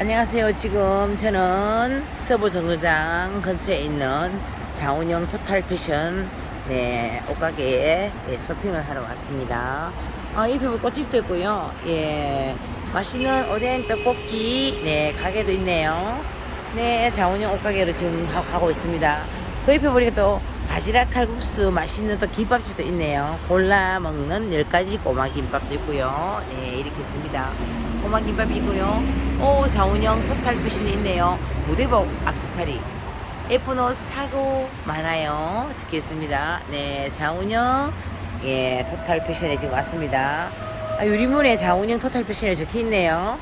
안녕하세요. 지금 저는 서부 정류장 근처에 있는 장운영 토탈 패션 네, 옷가게에 예, 쇼핑을 하러 왔습니다. 아, 이 부분 꽃집도 있고요. 예, 맛있는 오뎅 떡볶이 네 가게도 있네요. 네, 장운영 옷가게로 지금 가- 가고 있습니다. 그 옆에 보니까 또 바지락 칼국수 맛있는 또 김밥집도 있네요. 골라 먹는 10가지 꼬마 김밥도 있고요. 네, 이렇게 있습니다. 꼬마 김밥이 있고요. 오, 장운영 토탈 패션이 있네요. 무대복 악세사리. 예쁜 옷 사고 많아요. 적혀 있습니다. 네, 장운영, 예, 토탈 패션에 지금 왔습니다. 아, 유리문에 장운영 토탈 패션이 적혀 있네요.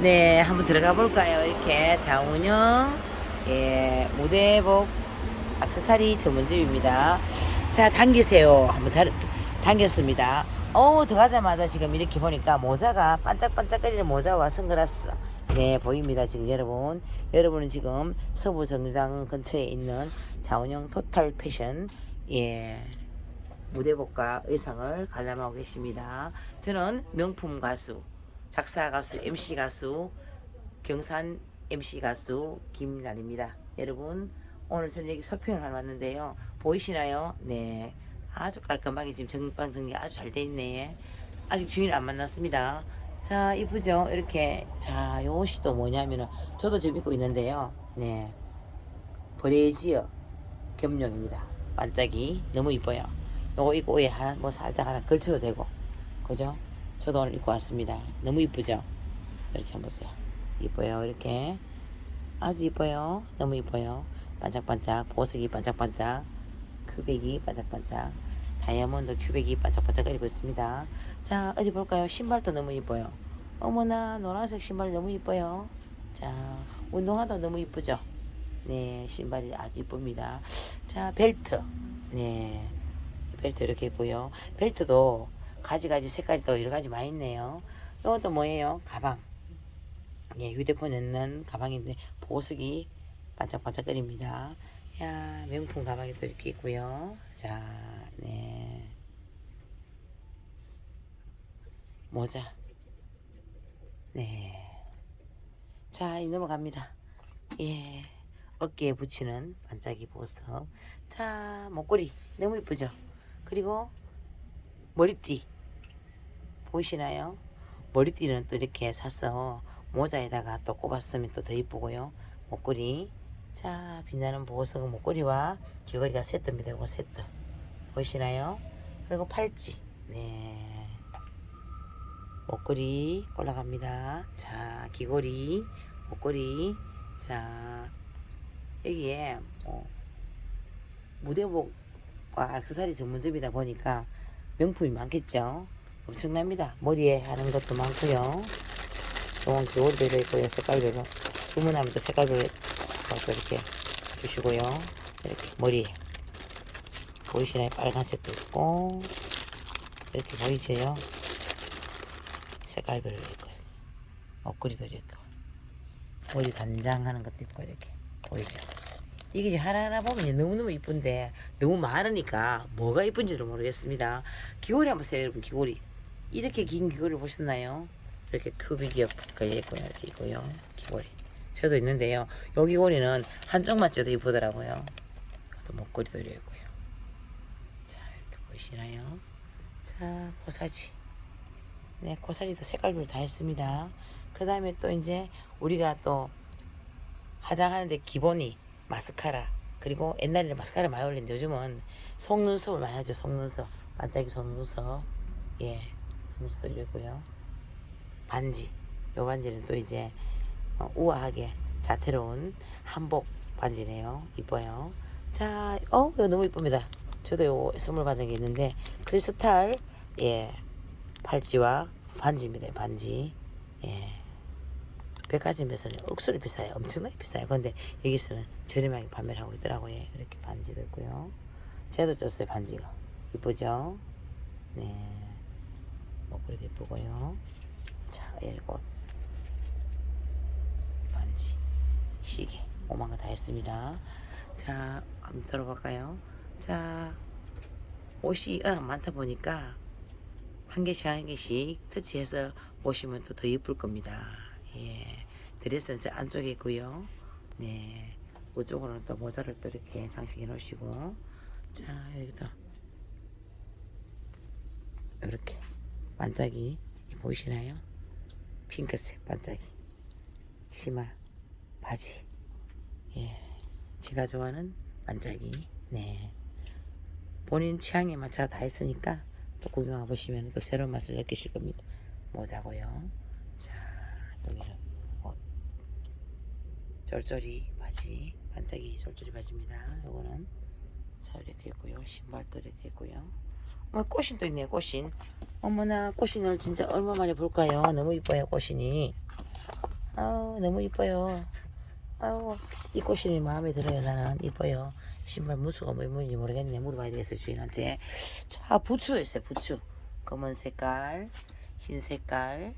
네, 한번 들어가 볼까요? 이렇게 장운영, 예, 무대복 악세사리 전문집입니다. 자, 당기세요. 한번 다, 당겼습니다. 어 들어가자마자 지금 이렇게 보니까 모자가 반짝반짝거리는 모자와 선글라스. 네, 보입니다. 지금 여러분. 여러분은 지금 서부 정류장 근처에 있는 자원형 토탈 패션, 예, 무대복과 의상을 관람하고 계십니다. 저는 명품 가수, 작사 가수, MC 가수, 경산 MC 가수 김란입니다. 여러분 오늘 저는 여기 서핑을 하러 왔는데요. 보이시나요? 네. 아주 깔끔하게 지금 정방 정리 아주 잘 돼 있네. 아직 주인 안 만났습니다. 자, 이쁘죠? 이렇게. 자, 요 옷이 또 뭐냐면은 저도 지금 입고 있는데요. 네. 브레지어 겸용입니다. 반짝이 너무 이뻐요. 요거 입고 위에 하나 뭐 살짝 하나 걸쳐도 되고. 그죠? 저도 오늘 입고 왔습니다. 너무 이쁘죠? 이렇게 한번 보세요. 이뻐요. 이렇게. 아주 이뻐요. 너무 이뻐요. 반짝반짝. 보석이 반짝반짝. 큐백이 반짝반짝. 다이아몬드 큐백이 반짝반짝 거리고 있습니다. 자, 어디 볼까요? 신발도 너무 이뻐요. 어머나, 노란색 신발 너무 이뻐요. 자, 운동화도 너무 이쁘죠? 네, 신발이 아주 이쁩니다. 자, 벨트. 네, 벨트 이렇게 있고요. 벨트도 가지가지 색깔이 또 여러 가지 많이 있네요. 이것도 뭐예요? 가방. 예, 휴대폰 넣는 가방인데 보석이 반짝반짝거립니다. 야, 명품 가방이 또 이렇게 있고요. 자, 네. 모자. 네. 자, 이 넘어갑니다. 예. 어깨에 붙이는 반짝이 보석. 자, 목걸이. 너무 이쁘죠? 그리고 머리띠. 보이시나요? 머리띠는 또 이렇게 사서 모자에다가 또 꼽았으면 또 더 이쁘고요. 목걸이. 자, 빛나는 보석 목걸이와 귀걸이가 세트입니다. 이거 세트. 보이시나요? 그리고 팔찌. 네. 목걸이 올라갑니다. 자, 귀걸이, 목걸이. 자, 여기에 뭐 무대복과 액세서리 전문점이다 보니까 명품이 많겠죠. 엄청납니다. 머리에 하는 것도 많고요. 좋은 겨울도 있고요. 색깔별로 주문하면 또 색깔별로 또 이렇게 주시고요. 이렇게 머리에 보이시나요? 빨간색도 있고 이렇게 보이세요? 색깔별로 있고요. 목걸이도 있고 머리 단장하는 것도 있고 이렇게 보이죠? 이게 이제 하나하나 보면 이제 너무너무 이쁜데 너무 많으니까 뭐가 이쁜지를 모르겠습니다. 귀걸이 한번 보세요 여러분 귀걸이 이렇게 긴 귀걸이 보셨나요? 이렇게 큐빅이 걸려 있고요 이렇게 있고요 귀걸이 저도 있는데요. 요 귀걸이는 한쪽만 쪄도 이쁘더라고요. 또 목걸이도 이렇게 있고요. 자 이렇게 보이시나요? 자 코사지. 네 코사지도 색깔별로 다 했습니다. 그 다음에 또 이제 우리가 또 화장하는데 기본이 마스카라. 그리고 옛날에는 마스카라 많이 올리는데 요즘은 속눈썹을 많이 하죠 속눈썹. 반짝이 속눈썹. 예 속눈썹도 이러고요. 반지. 요 반지는 또 이제 어, 우아하게 자태로운 한복 반지네요 이뻐요 자 어, 이거 너무 이쁩니다 저도 요 선물 받은 게 있는데 크리스탈 예 팔찌와 반지입니다 반지 예 백화점에서는 억수로 비싸요. 엄청나게 비싸요. 근데 여기서는 저렴하게 판매를 하고 있더라고요. 이렇게 반지도 있고요. 제도 쪘어요, 반지가. 이쁘죠? 네. 목걸이도 이쁘고요. 자, 이거 반지, 시계, 오만 거 다 했습니다. 자, 한번 들어볼까요? 자, 옷이 워낙 많다 보니까 한 개씩 한 개씩 터치해서 보시면 또 더 예쁠 겁니다. 예. 드레스는 저 안쪽에 있고요. 네. 이쪽으로는 또 모자를 또 이렇게 장식해 놓으시고 자 여기도 이렇게 반짝이 보이시나요? 핑크색 반짝이 치마 바지. 예. 제가 좋아하는 반짝이. 네. 본인 취향에 맞춰 다 했으니까 또 구경해 보시면 또 새로운 맛을 느끼실 겁니다. 모자고요. 자 여기는 옷. 쫄쫄이 바지. 반짝이 쫄쫄이 바지입니다. 요거는 자 이렇게 있고요. 신발도 이렇게 있고요. 어, 꽃신 또 있네요 꽃신. 어머나 꽃신을 진짜 얼마 만에 볼까요? 너무 이뻐요 꽃신이. 아우 너무 이뻐요 아우 이 꽃신이 마음에 들어요 나는. 이뻐요. 신발 무수가 뭐 뭔지 모르겠네. 물어봐야 되겠어 주인한테. 자 부츠도 있어요 부츠 검은 색깔 흰 색깔.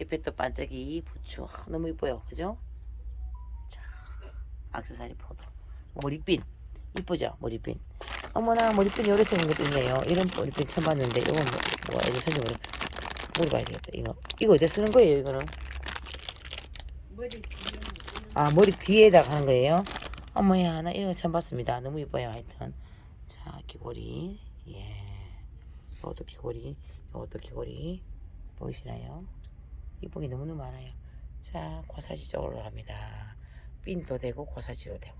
옆에 또 반짝이 부츠 아, 너무 이뻐요. 그죠? 자 악세사리 포도. 머리핀 이쁘죠 머리핀 어머나 머리핀이 오래 쓰는 것도 있네요. 이런 머리핀 처음 봤는데 이건 뭐, 뭐가 어디 쓰는지 모르 물어봐야 되겠다. 이거. 이거 어디 쓰는 거예요 이거는 아 머리 뒤에다가 하는 거예요? 어머야 나 이런 거 처음 봤습니다. 너무 이뻐요 하여튼. 자 귀걸이. 예. 요것도 귀걸이. 요것도 귀걸이. 보이시나요? 이쁜 게 너무너무 많아요. 자 고사지 쪽으로 갑니다. 핀도 되고 고사지도 되고.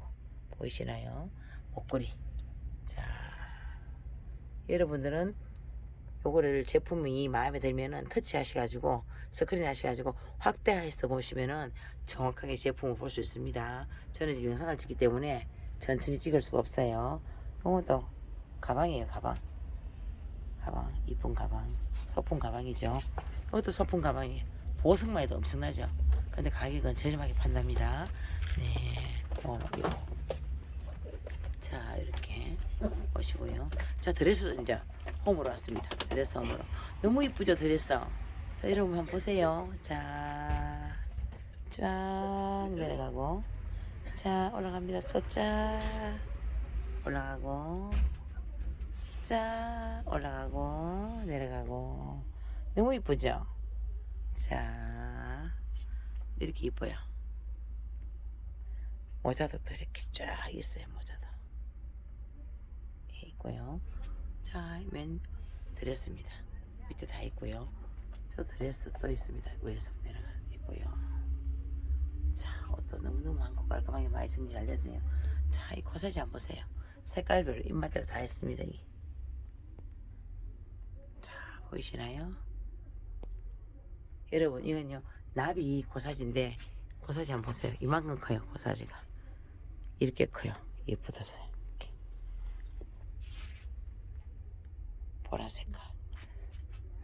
보이시나요? 목걸이. 자 여러분들은 요거를 제품이 마음에 들면은 터치 하셔가지고 스크린 하셔가지고 확대해서 보시면은 정확하게 제품을 볼 수 있습니다. 저는 지금 영상을 찍기 때문에 천천히 찍을 수가 없어요. 요것도 가방이에요, 가방. 가방, 이쁜 가방. 소품 가방이죠. 이것도 소품 가방이에요. 보석만 해도 엄청나죠. 근데 가격은 저렴하게 판답니다. 네, 요거는 이거. 자, 이렇게 보시고요. 자, 드레스 이제 홈으로 왔습니다. 드레스 홈으로. 너무 이쁘죠, 드레스. 자, 여러분 한번 보세요. 자, 쫙 내려가고. 자, 올라갑니다. 또 쫙. 올라가고. 쫙. 올라가고. 내려가고. 너무 이쁘죠? 자, 이렇게 이뻐요. 모자도 또 이렇게 쫙 있어요, 모자도. 있고요. 자, 맨 드레스입니다. 밑에 다 있고요. 저 드레스 또 있습니다. 위에서 내려가는 데 있고요. 자, 옷도 너무너무 많고 깔끔하게 많이 정리 잘 됐네요. 자, 이 코사지 한번 보세요. 색깔별로 입맛대로 다 했습니다. 이. 자, 보이시나요? 여러분, 이건요, 나비 코사지인데, 코사지 한번 보세요. 이만큼 커요, 코사지가. 이렇게 커요. 예쁘었어요. 이렇게. 보라 색깔,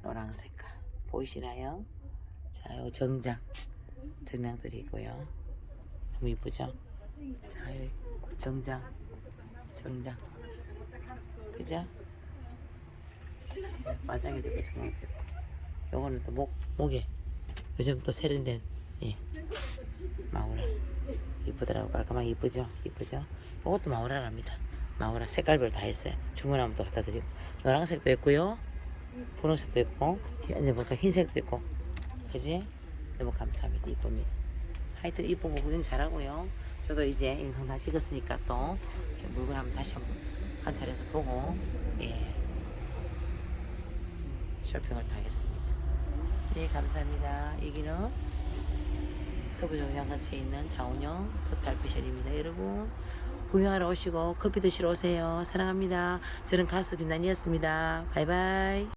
노랑 색깔 보이시나요? 자, 요 정장, 정장들이 있고요. 너무 이쁘죠? 자, 여기 정장, 정장, 그죠? 마장에도 있고 정장도 있고. 요거는 또 목, 목에 요즘 또 세련된 예, 마우라 이쁘더라고 깔끔하게 이쁘죠? 이쁘죠? 요것도 마우라랍니다. 마우라 색깔별 다 했어요. 주문하면 또 갖다 드리고 노란색도 있고요. 분홍색도 있고 이제 보니까 흰색도 있고 그지? 너무 감사합니다. 이쁩니다. 하여튼 거 구경 잘하고요. 저도 이제 영상 다 찍었으니까 또 물건 한번 다시 한번 관찰해서 보고 예 쇼핑을 다 하겠습니다. 네 감사합니다. 여기는 근처에 있는 자운형 토탈 패션입니다. 여러분 구경하러 오시고 커피 드시러 오세요. 사랑합니다. 저는 가수 김단이었습니다. 바이바이.